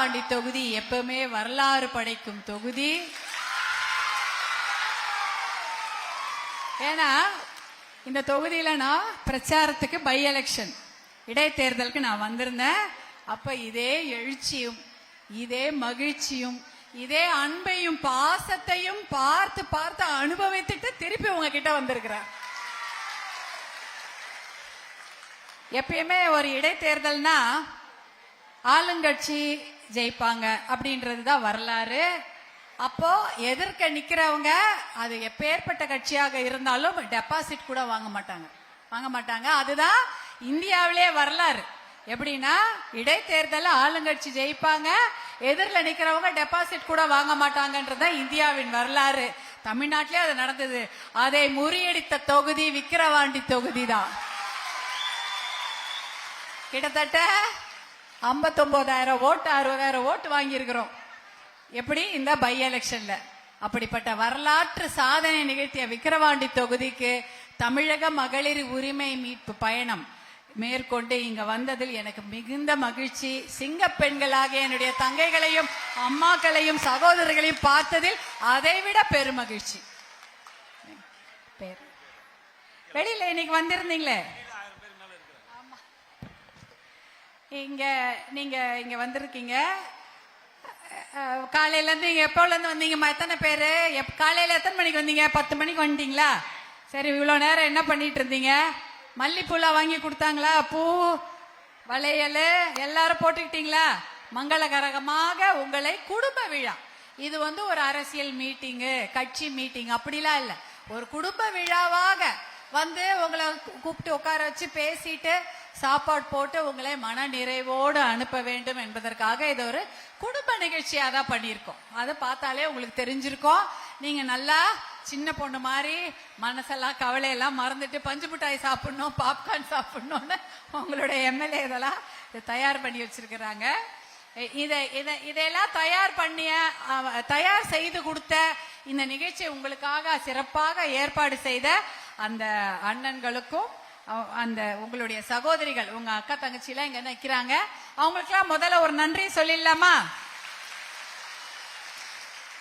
விக்கிரவாண்டி தொகுதி எப்பவுமே வரலாறு படைக்கும் தொகுதி. ஏன்னா இந்த தொகுதியில நான் பிரச்சாரத்துக்கு பை எலெக்ஷன் இடைத்தேர்தலுக்கு நான் வந்திருந்தேன். அப்ப இதே எழுச்சியும் இதே மகிழ்ச்சியும் இதே அன்பையும் பாசத்தையும் பார்த்து பார்த்து அனுபவித்துட்டு திருப்பி உங்ககிட்ட வந்திருக்கிறேன். எப்பயுமே ஒரு இடைத்தேர்தல்னா ஆளுங்கட்சி ஜெயிப்பாங்க அப்படின்றது தான் வரலாறு. அப்போ எதிர்க்க நிக்கிறவங்க அது எப்பேற்பட்ட கட்சியாக இருந்தாலும் டெபாசிட் கூட வாங்க மாட்டாங்க. வாங்க மாட்டாங்க. அதுதான் இந்தியாவிலே வரலாறு. எப்படின்னா இடைத்தேர்தலில் ஆளுங்கட்சி ஜெயிப்பாங்க. எதிரில் நிக்கிறவங்க டெபாசிட் கூட வாங்க மாட்டாங்கன்றது தான் இந்தியாவின் வரலாறு. தமிழ்நாட்டிலே அது நடந்தது. அதை முறியடித்த தொகுதி விக்கிரவாண்டி தொகுதி தான் கிட்டத்தட்ட ஐம்பத்தொம்போதாயிரம் ஓட்டு அறுபதாயிரம் ஓட்டு வாங்கியிருக்கிறோம். எப்படி? இந்த பை எலெக்ஷன்ல அப்படிப்பட்ட வரலாற்று சாதனை நிகழ்த்திய விக்கிரவாண்டி தொகுதிக்கு தமிழக மகளிர் உரிமை மீட்பு பயணம் மேற்கொண்டு இங்க வந்ததில் எனக்கு மிகுந்த மகிழ்ச்சி. சிங்க பெண்களாகிய என்னுடைய தங்கைகளையும் அம்மாக்களையும் சகோதரர்களையும் பார்த்ததில் அதைவிட பெருமகிழ்ச்சி. வெளியில இன்னைக்கு வந்திருந்தீங்களே? இங்கே நீங்கள் இங்கே வந்திருக்கீங்க. காலையிலேருந்து இங்கே எப்போலேருந்து வந்தீங்கம்மா? எத்தனை பேர்? எப் காலையில் எத்தனை மணிக்கு வந்தீங்க? பத்து மணிக்கு வந்துட்டீங்களா? சரி இவ்வளோ நேரம் என்ன பண்ணிட்டு இருந்தீங்க? மல்லிப்பூலாம் வாங்கி கொடுத்தாங்களா? பூ வளையல் எல்லாரும் போட்டுக்கிட்டீங்களா? மங்களகரகமாக உங்களை குடும்ப விழா. இது வந்து ஒரு அரசியல் மீட்டிங்கு கட்சி மீட்டிங் அப்படிலாம் இல்லை. ஒரு குடும்ப விழாவாக வந்து உங்களை கூப்பிட்டு உட்கார வச்சு பேசிட்டு சாப்பாடு போட்டு உங்களை மன நிறைவோடு அனுப்ப வேண்டும் என்பதற்காக இது ஒரு குடும்ப நிகழ்ச்சியாக தான் பண்ணியிருக்கோம். அதை பார்த்தாலே உங்களுக்கு தெரிஞ்சிருக்கோம். நீங்கள் நல்லா சின்ன பொண்ணு மாதிரி மனசெல்லாம் கவலையெல்லாம் மறந்துட்டு பஞ்சு மிட்டாய் சாப்பிடணும் பாப்கார்ன் சாப்பிடணும்னு உங்களுடைய எம்எல்ஏ இதெல்லாம் இதை தயார் பண்ணி வச்சிருக்கிறாங்க. இதை இதை இதையெல்லாம் தயார் பண்ணிய அவ- தயார் செய்து கொடுத்த இந்த நிகழ்ச்சி உங்களுக்காக சிறப்பாக ஏற்பாடு செய்த அந்த அண்ணன்களுக்கும் அந்த உங்களுடைய சகோதரிகள் உங்க அக்கா தங்கச்சி எல்லாம் இங்க நிக்கிறாங்க. அவங்களுக்குலாம் முதல்ல ஒரு நன்றி சொல்லிடலாமா?